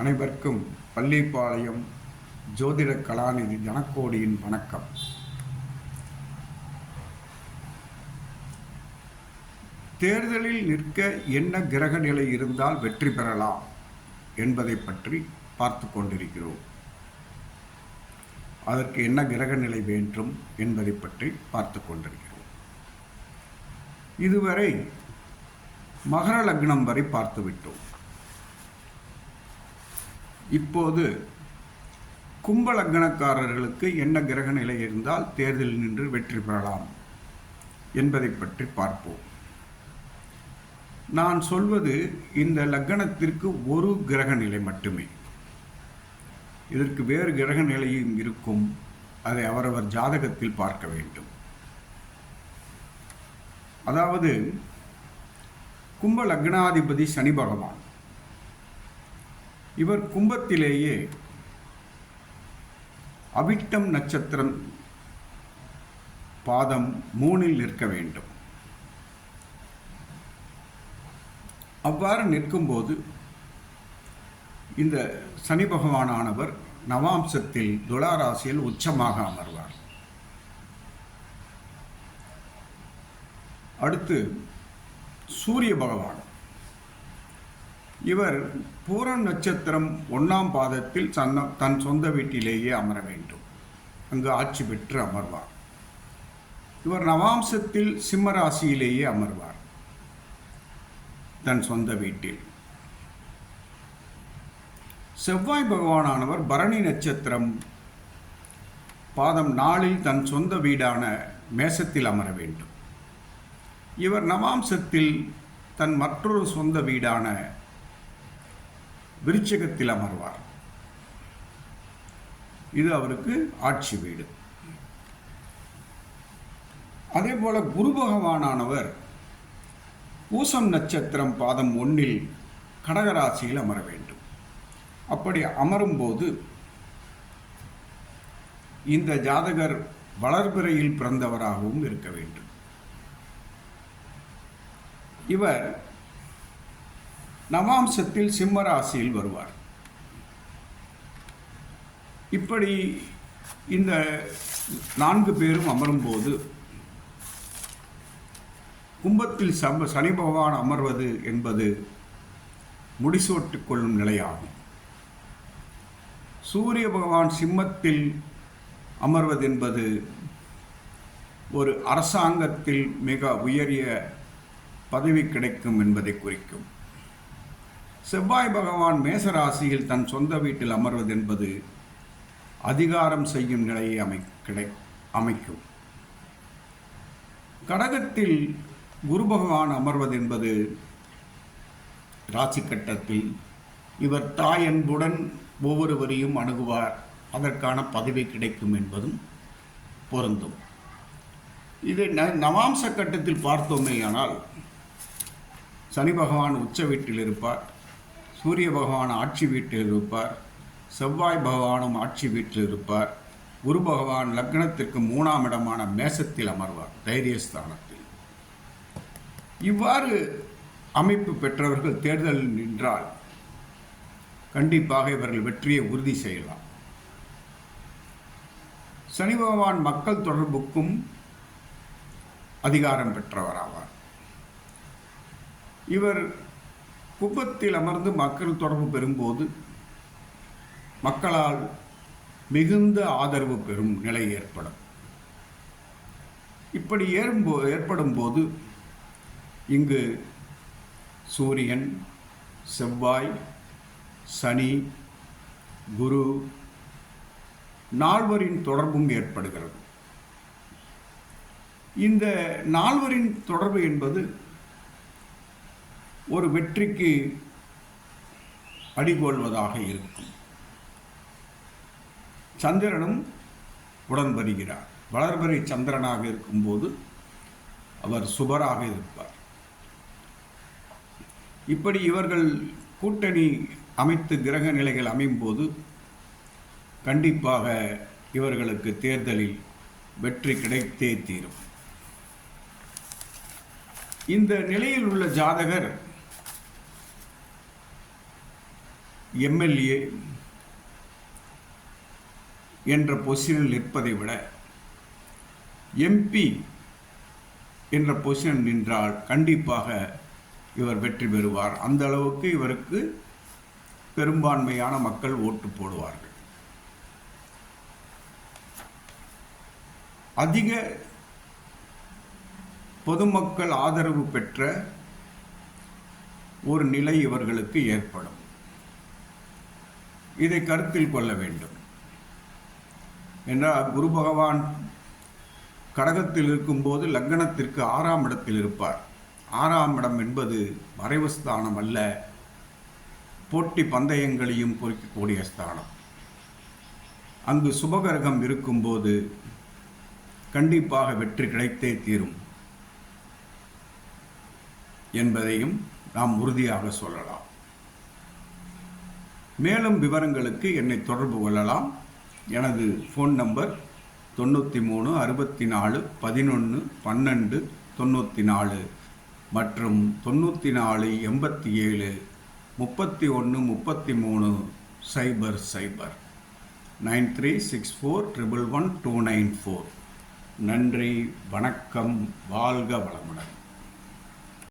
அனைவருக்கும் பள்ளிப்பாளையம் ஜோதிட கலாநிதி ஜனக்கோடியின் வணக்கம். தேர்தலில் நிற்க என்ன கிரக நிலை இருந்தால் வெற்றி பெறலாம் என்பதை பற்றி பார்த்து கொண்டிருக்கிறோம். அதற்கு என்ன கிரக நிலை வேண்டும் என்பதை பற்றி பார்த்து கொண்டிருக்கிறோம். இதுவரை மகர லக்னம் வரை பார்த்துவிட்டோம். இப்போது கும்பலக்கணக்காரர்களுக்கு என்ன கிரக நிலை இருந்தால் தேர்தலில் நின்று வெற்றி பெறலாம் என்பதை பற்றி பார்ப்போம். நான் சொல்வது இந்த லக்னத்திற்கு ஒரு கிரக நிலை மட்டுமே. இதற்கு வேறு கிரக நிலையும் இருக்கும். அதை அவரவர் ஜாதகத்தில் பார்க்க வேண்டும். அதாவது கும்ப லக்னாதிபதி சனி பகவான். இவர் கும்பத்திலேயே அவிட்டம் நட்சத்திரம் பாதம் மூணில் நிற்க வேண்டும். அவ்வாறு நிற்கும்போது இந்த சனி பகவானானவர் நவாம்சத்தில் துளாராசியில் உச்சமாக அமர்வார். அடுத்து சூரிய பகவான். இவர் பூரம் நட்சத்திரம் ஒன்றாம் பாதத்தில் சன்ன தன் சொந்த வீட்டிலேயே அமர வேண்டும். அங்கு ஆட்சி பெற்று அமர்வார். இவர் நவாம்சத்தில் சிம்ம ராசியிலேயே அமர்வார். தன் சொந்த வீட்டில். செவ்வாய் பகவானானவர் பரணி நட்சத்திரம் பாதம் நாளில் தன் சொந்த வீடான மேசத்தில் அமர வேண்டும். இவர் நவாம்சத்தில் தன் மற்றொரு சொந்த வீடான விருச்சகத்தில் அமர்வார். இது அவருக்கு ஆட்சி வீடு. அதே போல குரு பகவானானவர் பூசம் நட்சத்திரம் பாதம் ஒன்றில் கடகராசியில் அமர வேண்டும். அப்படி அமரும்போது இந்த ஜாதகர் வளர்பிறையில் பிறந்தவராகவும் இருக்க வேண்டும். இவர் நவாம்சத்தில் சிம்ம ராசியில் வருவார். இப்படி இந்த நான்கு பேரும் அமரும்போது கும்பத்தில் சம்ப சனி பகவான் அமர்வது என்பது முடிசூட்டிக் கொள்ளும் நிலையாகும். சூரிய பகவான் சிம்மத்தில் அமர்வது என்பது ஒரு அரசாங்கத்தில் மிக உயரிய பதவி கிடைக்கும் என்பதை குறிக்கும். செவ்வாய் பகவான் மேசராசியில் தன் சொந்த வீட்டில் அமர்வது என்பது அதிகாரம் செய்யும் நிலையை அமை கிடை அமைக்கும். கடகத்தில் குரு பகவான் அமர்வது என்பது ராசி கட்டத்தில் இவர் தாய் அன்புடன் ஒவ்வொருவரையும் அணுகுவார். அதற்கான பதவி கிடைக்கும் என்பதும் பொருந்தும். இதை ந நவாம்ச கட்டத்தில் பார்த்தோமேயானால் சனி பகவான் உச்ச வீட்டில் இருப்பார். சூரிய பகவான் ஆட்சி வீட்டில் இருப்பார். செவ்வாய் பகவானும் ஆட்சி வீட்டில் இருப்பார். குரு பகவான் லக்னத்திற்கு மூணாம் இடமான மேசத்தில் அமர்வார் தைரியஸ்தானத்தில். இவ்வாறு அமைப்பு பெற்றவர்கள் தேர்தலில் நின்றால் கண்டிப்பாக இவர்கள் வெற்றியை உறுதி செய்யலாம். சனி பகவான் மக்கள் தொடர்புக்கும் அதிகாரம் பெற்றவராவார். இவர் குப்பத்தில் அமர்ந்து மக்கள் தொடர்பு பெறும்போது மக்களால் மிகுந்த ஆதரவு பெறும் நிலை ஏற்படும். இப்படி ஏறும்போ ஏற்படும் போது இங்கு சூரியன் செவ்வாய் சனி குரு நால்வரின் தொடர்பும் ஏற்படுகிறது. இந்த நால்வரின் தொடர்பு என்பது ஒரு வெற்றிக்கு அடிகோள்வதாக இருக்கும். சந்திரனும் உடன் வருகிறார் வளர்பறை சந்திரனாக இருக்கும்போது அவர் சுபராக இருப்பார். இப்படி இவர்கள் கூட்டணி அமைத்து கிரக நிலைகள் அமையும்போது கண்டிப்பாக இவர்களுக்கு தேர்தலில் வெற்றி கிடைத்தே தீரும். இந்த நிலையில் உள்ள ஜாதகர் எம்எல்ஏ என்ற பொசிஷனில் நிற்பதை விட எம்பி என்ற பொசிஷன் நின்றால் கண்டிப்பாக இவர் வெற்றி பெறுவார். அந்த அளவுக்கு இவருக்கு பெரும்பான்மையான மக்கள் ஓட்டு போடுவார்கள். அதிக பொதுமக்கள் ஆதரவு பெற்ற ஒரு நிலை இவர்களுக்கு ஏற்படும். இதை கருத்தில் கொள்ள வேண்டும். என்றால் குரு பகவான். கடகத்தில் இருக்கும்போது லக்னத்திற்கு ஆறாம் இடத்தில் இருப்பார். ஆறாம் இடம் என்பது மறைவு ஸ்தானம் அல்ல. போட்டி பந்தயங்களையும் குறிக்கக்கூடிய ஸ்தானம். அங்கு சுபகரகம் இருக்கும்போது கண்டிப்பாக வெற்றி கிடைத்தே தீரும். என்பதையும் நாம் உறுதியாக சொல்லலாம். மேலும் விவரங்களுக்கு என்னை தொடர்பு கொள்ளலாம். எனது ஃபோன் நம்பர் தொண்ணூற்றி மூணு அறுபத்தி நாலு பதினொன்று பன்னெண்டு தொண்ணூற்றி நாலு மற்றும் தொண்ணூற்றி நாலு எண்பத்தி ஏழு முப்பத்தி ஒன்று முப்பத்தி மூணு சைபர் சைபர். Nine three six four triple one two nine four. நன்றி வணக்கம் வாழ்க வளமுடன்.